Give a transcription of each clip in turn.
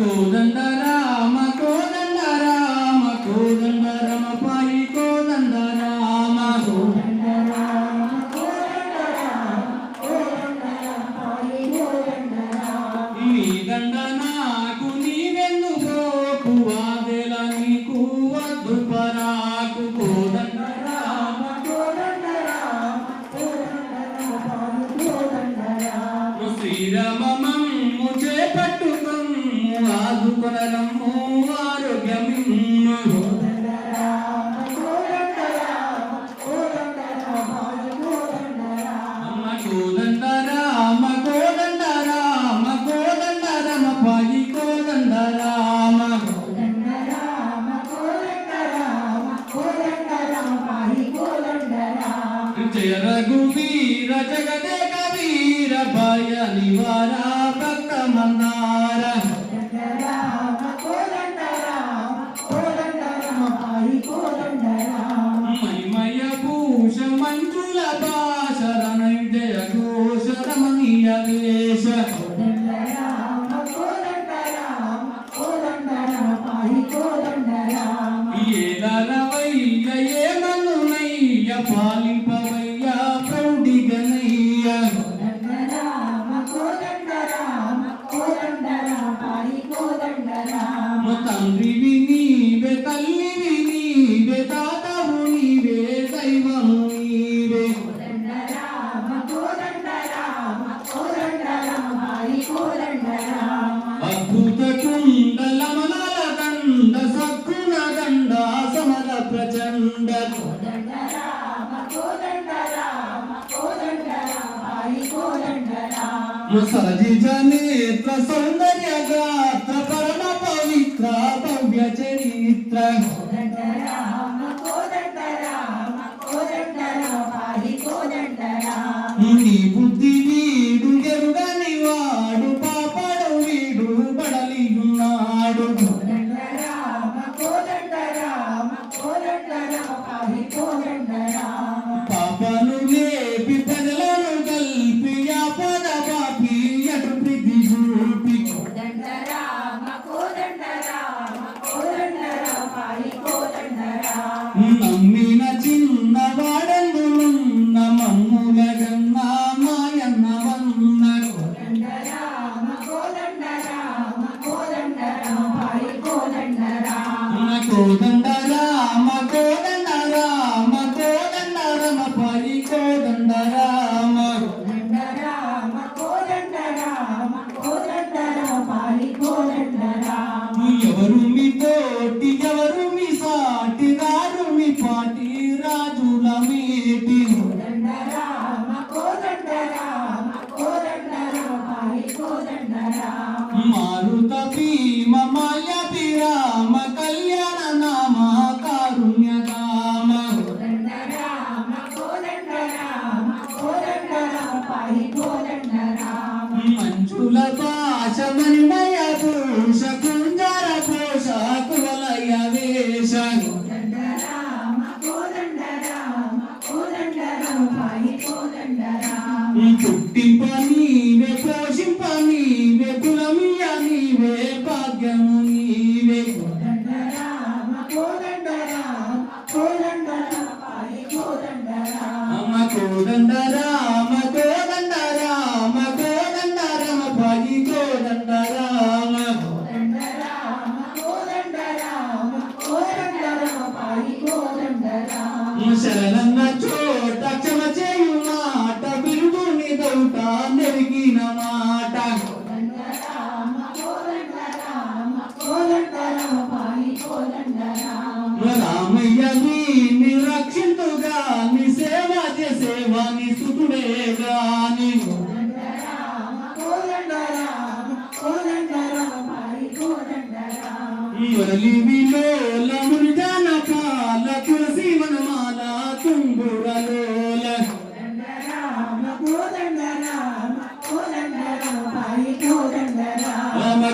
oh Dada. రఘువీర జగదే కవీర భయ నివార భక్త మందార మహిమయ భూష రామ తండ్రివి నీవే తల్లివి నీవే తాతవు నీవే దైవము నీవే. అద్భుత కుండల మనల దండ సక్కున కోదండరామ కోదండరామ కోదండరామ కోదండరామ కోదండరమ పరి కోదండరామ కోదండరామ కోదండరామ కోదండరమ పరి కోదండరామ ఎవరు మీ తోటి ఎవరు మీ సాటి రారు మీ పాటి రాజుల మేటి మారుత భీమ రక్షించాను ఈ పుట్టింప నీవే పోషింప ఉన్న చోట క్షమ మాట బిరుదుని దౌట నెరిగిన మాట. రామయ్య నీ నీ సేవ చేసేవా నీ సుతుడే గాని. ఒలివిలో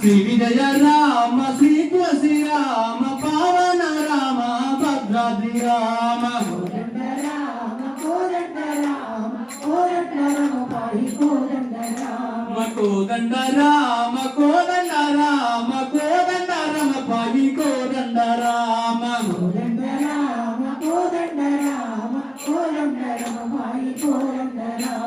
శ్రీ విజయ రామ శ్రీ తులసి రామ పవన రామ భద్రాద్రి రామ. కోదండ రామ కోదండ రామ